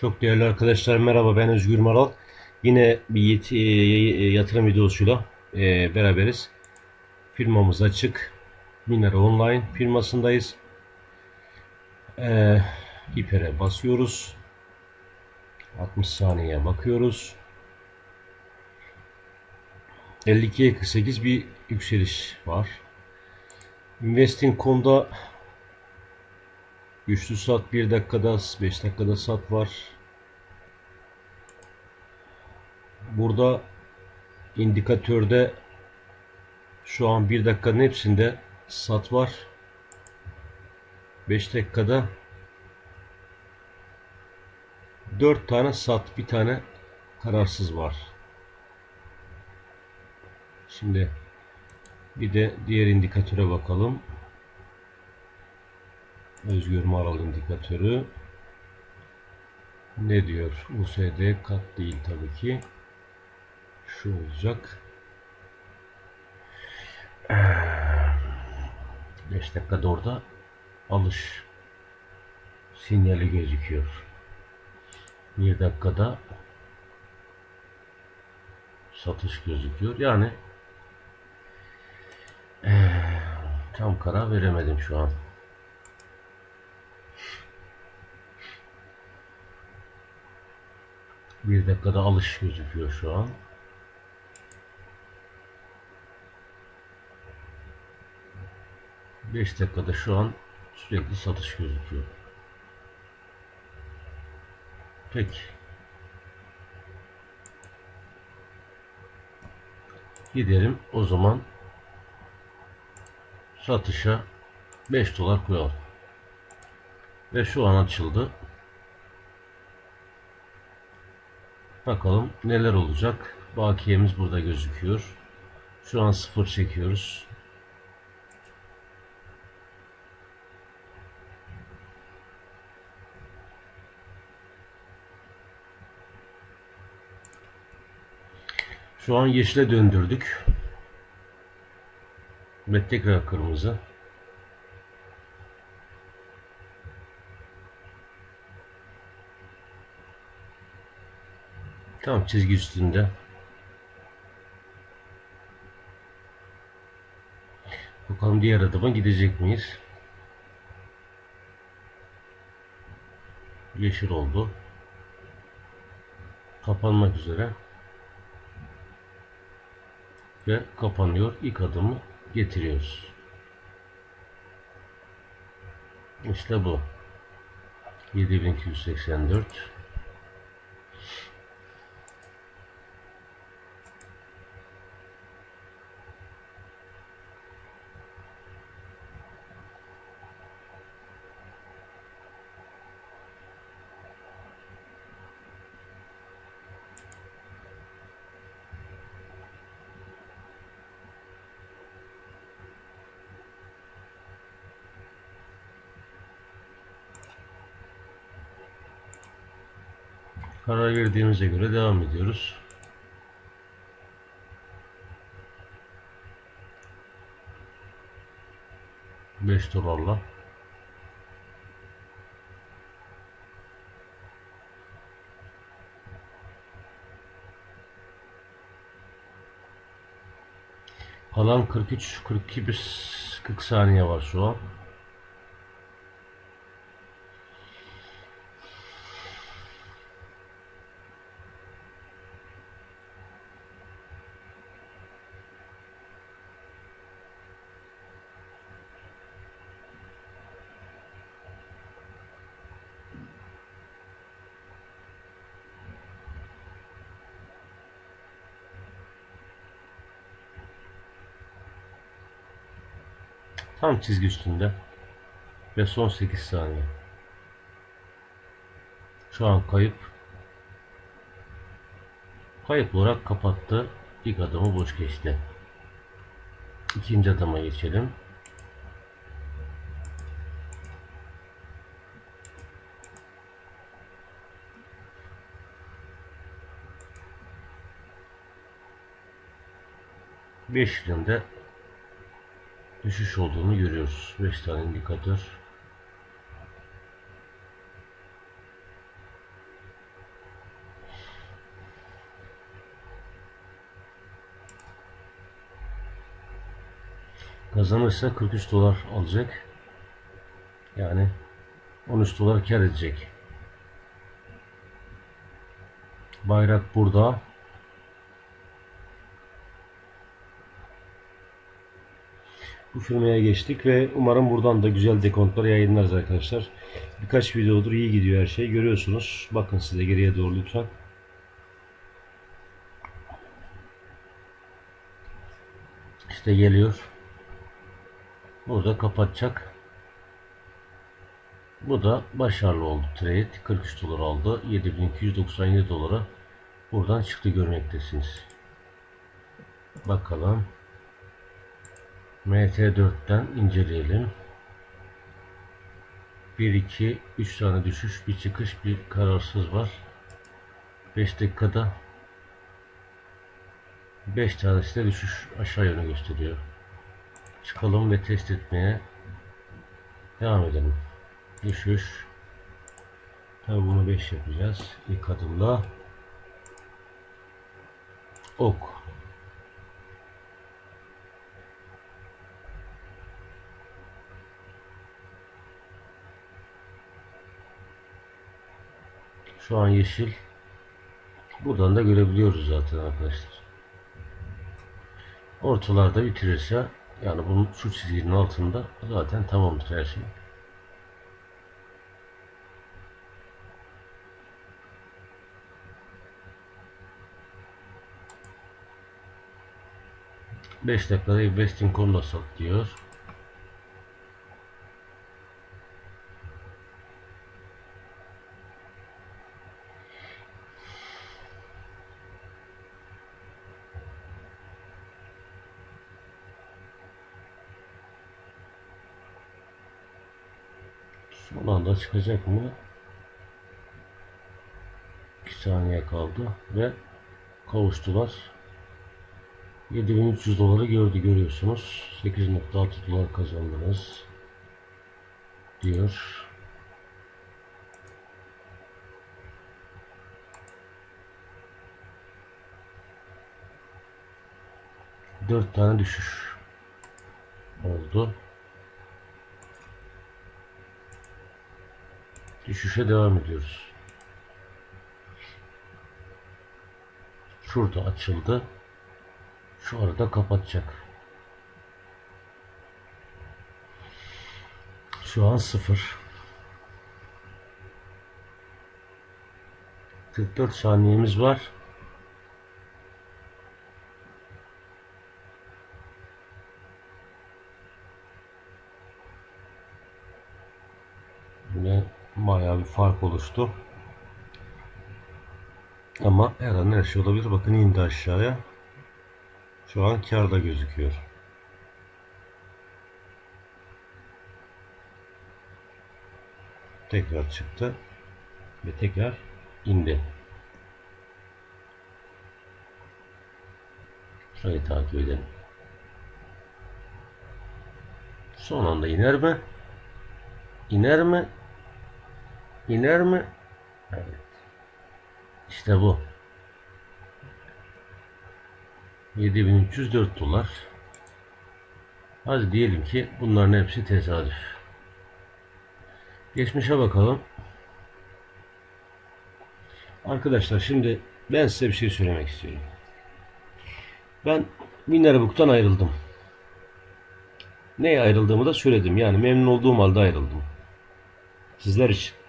Çok değerli arkadaşlar merhaba ben Özgür Maral. Yine bir yet- e, yatırım videosuyla e, beraberiz. Firmamız açık. Minera Online firmasındayız. E, hipere basıyoruz. 60 saniye bakıyoruz. 52'ye 48 bir yükseliş var. Investing.com'da Güçlü sat 1 dakikada 5 dakikada sat var. Burada indikatörde şu an 1 dakikanın hepsinde sat var. 5 dakikada 4 tane sat, bir tane kararsız var. Şimdi bir de diğer indikatöre bakalım. Özgür Maral indikatörü ne diyor? USD kat değil tabii ki. Şu olacak. 5 dakikada orada alış sinyali gözüküyor. 1 dakikada satış gözüküyor. Yani tam karar veremedim şu an. Bir dakikada alış gözüküyor şu an. Beş dakikada şu an sürekli satış gözüküyor. Peki. Gidelim o zaman satışa 5 dolar koyalım. Ve şu an açıldı. Bakalım neler olacak. Bakiyemiz burada gözüküyor. Şu an sıfır çekiyoruz. Şu an yeşile döndürdük. Ve tekrar kırmızı. Tam çizgi üstünde. Bakalım diğer adıma gidecek miyiz? Yeşil oldu. Kapanmak üzere. Ve kapanıyor. İlk adımı getiriyoruz. İşte bu. 7284 Karar verdiğimize göre devam ediyoruz. Beş dolarla. Kalan 43 42 bir 40 saniye var şu an. Tam çizgi üstünde. Ve son 8 saniye. Şu an kayıp. Kayıp olarak kapattı. İlk adımı boş geçti. İkinci adıma geçelim. Beş yılında düşüş olduğunu görüyoruz. 5 tane indikatör kazanırsa 43 dolar alacak. Yani 13 dolar kar edecek. Bayrak burada. Bu firmaya geçtik ve umarım buradan da güzel dekontlar yayınlarız arkadaşlar. Birkaç videodur iyi gidiyor her şey. Görüyorsunuz. Bakın size geriye doğru lütfen. İşte geliyor. Burada kapatacak. Bu da başarılı oldu trade. 43 dolar aldı. 7297 dolara buradan çıktı görmektesiniz. Bakalım. MT4'ten inceleyelim. 1 2 3 tane düşüş, bir çıkış, bir kararsız var. 5 dakikada 5 tanesi de düşüş aşağı yönü gösteriyor. Çıkalım ve test etmeye devam edelim. Düşüş. Tabii bunu 5 yapacağız. İlk adımda ok. Şu an yeşil. Buradan da görebiliyoruz zaten arkadaşlar. Ortalarda bitirirse yani bunun şu çizginin altında zaten tamamdır her şey. Beş dakikada investing.com'da sat diyor. Son anda çıkacak mı? 2 saniye kaldı ve kavuştular. 7300 doları gördü görüyorsunuz. 8.6 dolar kazandınız diyor. Dört tane düşüş oldu. Düşüşe devam ediyoruz. Şurada açıldı. Şu arada kapatacak. Şu an sıfır. 44 saniyemiz var. Yine bayağı bir fark oluştu. Ama her an her şey olabilir. Bakın indi aşağıya. Şu an karda gözüküyor. Tekrar çıktı ve tekrar indi. Şurayı takip edelim. Son anda iner mi? İner mi? İner mi? Evet. İşte bu. 7304 dolar. Hadi diyelim ki bunların hepsi tesadüf. Geçmişe bakalım. Arkadaşlar şimdi ben size bir şey söylemek istiyorum. Ben Winnerbook'tan ayrıldım. Neye ayrıldığımı da söyledim. Yani memnun olduğum halde ayrıldım. Sizler için.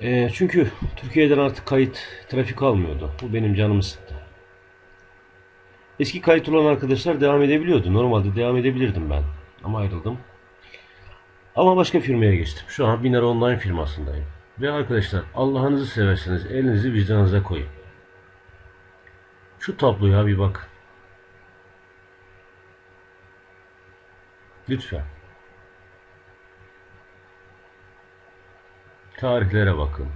E, çünkü Türkiye'den artık kayıt trafik almıyordu. Bu benim canımı sıktı. Eski kayıt olan arkadaşlar devam edebiliyordu. Normalde devam edebilirdim ben. Ama ayrıldım. Ama başka firmaya geçtim. Şu an Biner Online firmasındayım. Ve arkadaşlar Allah'ınızı severseniz elinizi vicdanınıza koyun. Şu tabloya bir bak. Lütfen. Tarihlere bakın.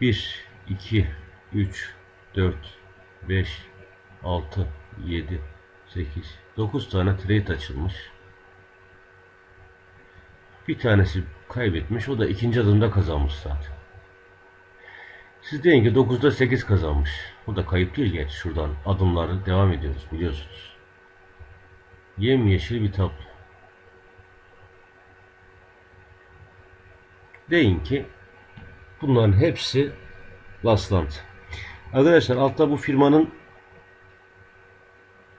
1, 2, 3, 4, 5, 6, 7, 8, 9 tane trade açılmış. Bir tanesi kaybetmiş. O da ikinci adımda kazanmış zaten. Siz deyin ki 9'da 8 kazanmış. Bu da kayıp değil geç. Şuradan adımları devam ediyoruz biliyorsunuz. Yemyeşil bir tablo. Deyin ki bunların hepsi rastlantı. Arkadaşlar altta bu firmanın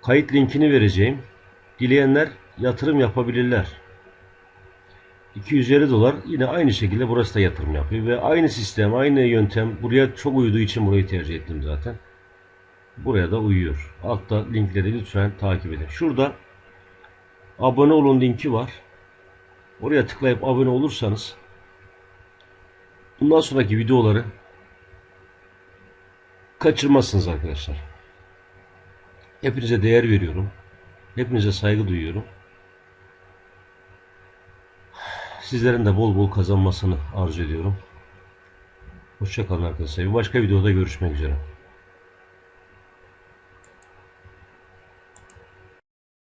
kayıt linkini vereceğim. Dileyenler yatırım yapabilirler. 250 dolar yine aynı şekilde burası da yatırım yapıyor ve aynı sistem, aynı yöntem buraya çok uyduğu için burayı tercih ettim zaten. Buraya da uyuyor. Altta linkleri lütfen takip edin. Şurada abone olun linki var. Oraya tıklayıp abone olursanız bundan sonraki videoları kaçırmazsınız arkadaşlar. Hepinize değer veriyorum. Hepinize saygı duyuyorum. Sizlerin de bol bol kazanmasını arzu ediyorum. Hoşçakalın arkadaşlar. Bir başka videoda görüşmek üzere.